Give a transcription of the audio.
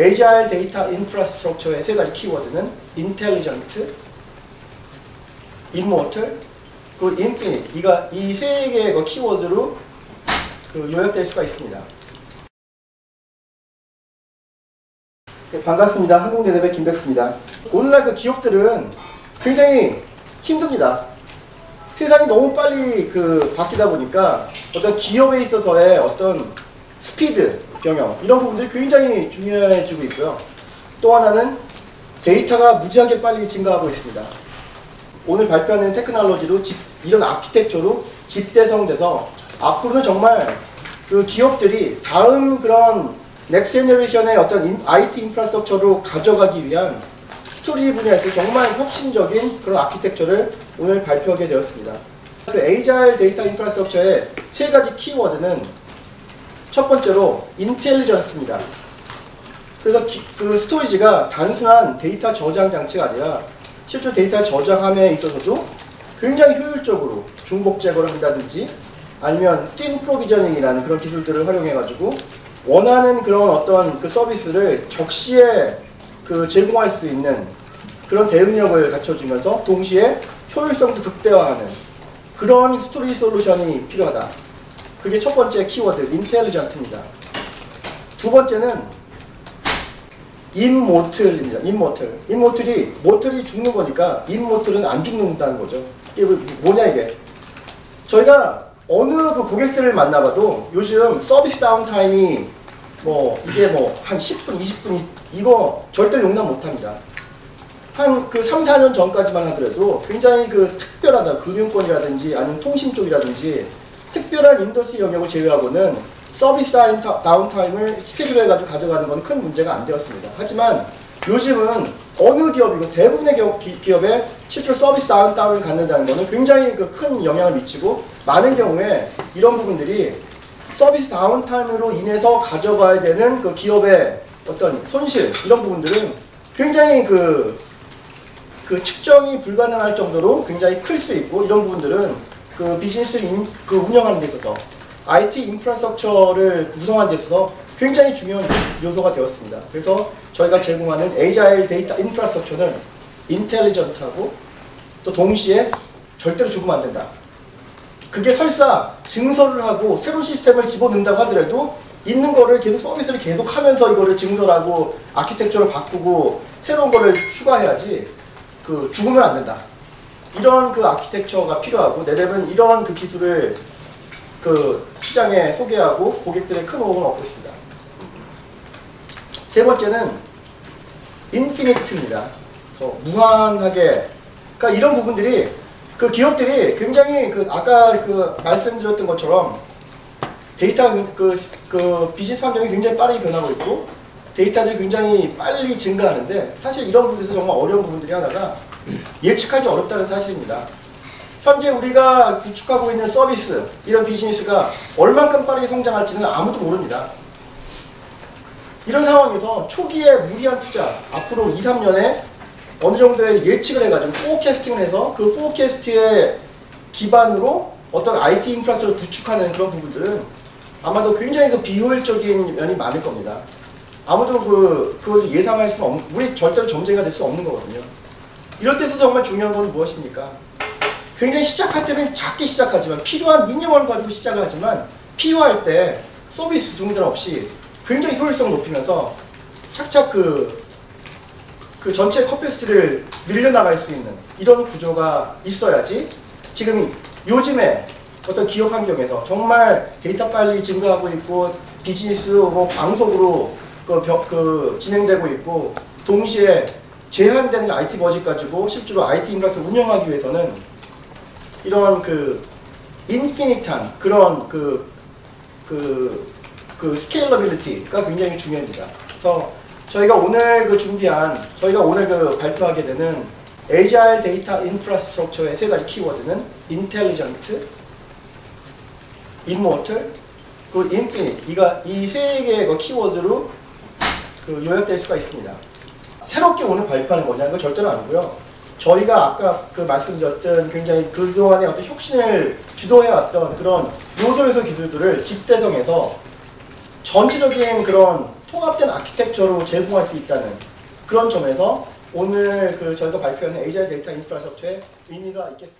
Agile Data Infrastructure의 세 가지 키워드는 Intelligent, Immortal, 그리고 Infinite. 이가 이 세 개의 그 키워드로 그 요약될 수가 있습니다. 네, 반갑습니다. 항공대대배 김백수입니다. 오늘날 그 기업들은 굉장히 힘듭니다. 세상이 너무 빨리 그 바뀌다 보니까 어떤 기업에 있어서의 어떤 스피드 경영 이런 부분들이 굉장히 중요해지고 있고요. 또 하나는 데이터가 무지하게 빨리 증가하고 있습니다. 오늘 발표하는 테크놀로지로 집, 이런 아키텍처로 집대성돼서 앞으로는 정말 그 기업들이 다음 그런 넥스 제너레이션의 어떤 인, IT 인프라스트럭처로 가져가기 위한 스토리 분야에서 정말 혁신적인 그런 아키텍처를 오늘 발표하게 되었습니다. 그 에이자일 데이터 인프라스트럭처의 세 가지 키워드는 첫 번째로 인텔리전스입니다. 그래서 기, 그 스토리지가 단순한 데이터 저장 장치가 아니라 실제 데이터 저장함에 있어서도 굉장히 효율적으로 중복 제거를 한다든지 아니면 띵 프로비저닝이라는 그런 기술들을 활용해 가지고 원하는 그런 어떤 그 서비스를 적시에 그 제공할 수 있는 그런 대응력을 갖춰주면서 동시에 효율성도 극대화하는 그런 스토리 솔루션이 필요하다. 그게 첫 번째 키워드 인텔리전트입니다. 두 번째는 임모틀입니다. 임모틀. 임모틀이 모틀이 죽는 거니까 임모틀은 안 죽는다는 거죠. 이게 뭐- 뭐냐 이게? 저희가 어느 그 고객들을 만나봐도 요즘 서비스 다운타임이 뭐 이게 뭐 한 10분, 20분 이거 절대로 용납 못합니다. 한그 3, 4년 전까지만 하더라도 굉장히 그 특별하다 금융권이라든지 아니면 통신 쪽이라든지 특별한 인더스트리 영역을 제외하고는 서비스 다운- 다운타임을 스케줄해가지고 가져가는 건 큰 문제가 안 되었습니다. 하지만 요즘은 어느 기업이고 대부분의 기업, 기, 기업에 실제로 서비스 다운타임을 갖는다는 것은 굉장히 그 큰 영향을 미치고 많은 경우에 이런 부분들이 서비스 다운타임으로 인해서 가져가야 되는 그 기업의 어떤 손실 이런 부분들은 굉장히 그, 그 측정이 불가능할 정도로 굉장히 클 수 있고 이런 부분들은 그 비즈니스를 인- 그 운영하는 데 있어서 IT 인프라스트럭처를 구성하는 데 있어서 굉장히 중요한 요소가 되었습니다. 그래서 저희가 제공하는 에이자일 데이터 인프라스트럭처는 인텔리전트하고 또 동시에 절대로 죽으면 안 된다. 그게 설사 증설을 하고 새로운 시스템을 집어넣는다고 하더라도 있는 거를 계속 서비스를 계속 하면서 이거를 증설하고 아키텍처를 바꾸고 새로운 거를 추가해야지 그 죽으면 안 된다. 이런 그 아키텍처가 필요하고 내랩은 이런 그 기술을 그 시장에 소개하고 고객들의 큰 호응을 얻고 있습니다. 세 번째는 인피니트입니다. 무한하게 그러니까 이런 부분들이 그 기업들이 굉장히 그 아까 그 말씀드렸던 것처럼 데이터 그, 그 비즈니스 환경이 굉장히 빠르게 변하고 있고 데이터들이 굉장히 빨리 증가하는데 사실 이런 부분에서 정말 어려운 부분들이 하나가 예측하기 어렵다는 사실입니다. 현재 우리가 구축하고 있는 서비스 이런 비즈니스가 얼만큼 빠르게 성장할지는 아무도 모릅니다. 이런 상황에서 초기에 무리한 투자 앞으로 2, 3년에 어느 정도의 예측을 해가지고 포캐스팅을 해서 그 포캐스트의 기반으로 어떤 IT 인프라스트를 구축하는 그런 부분들은 아마도 굉장히 그 비효율적인 면이 많을 겁니다. 아무도 그, 그걸 예상할 수는 없는, 우리 절대로 점쟁이가 될 수 없는 거거든요. 이럴 때도 정말 중요한 건 무엇입니까? 굉장히 시작할 때는 작게 시작하지만 필요한 미니멀을 가지고 시작을 하지만 필요할 때 서비스 중단 없이 굉장히 효율성을 높이면서 착착 그, 그 전체 커피스트를 늘려나갈 수 있는 이런 구조가 있어야지 지금 요즘에 어떤 기업 환경에서 정말 데이터 빨리 증가하고 있고 비즈니스 뭐 광속으로 그, 벼- 그 진행되고 있고 동시에 제한되는 IT 버짓 가지고 실제로 IT 인프라를 운영하기 위해서는 이런 그 인피니트한 그런 그, 그, 그 스케일러빌리티가 굉장히 중요합니다. 그래서 저희가 오늘 그 준비한, 저희가 오늘 그 발표하게 되는 Agile Data Infrastructure의 세 가지 키워드는 Intelligent, Immortal, 그리고 Infinite. 이가 이 세 개의 그 키워드로 그 요약될 수가 있습니다. 새롭게 오늘 발표하는 거냐? 그 절대로 아니고요. 저희가 아까 그 말씀드렸던 굉장히 그동안의 어떤 혁신을 주도해왔던 그런 요소 요소 기술들을 집대성해서 전체적인 그런 통합 통합된 아키텍처로 제공할 수 있다는 그런 점에서 오늘 그 저희가 발표하는 에이자일 데이터 인프라스트럭처에 의미가 있겠습니다.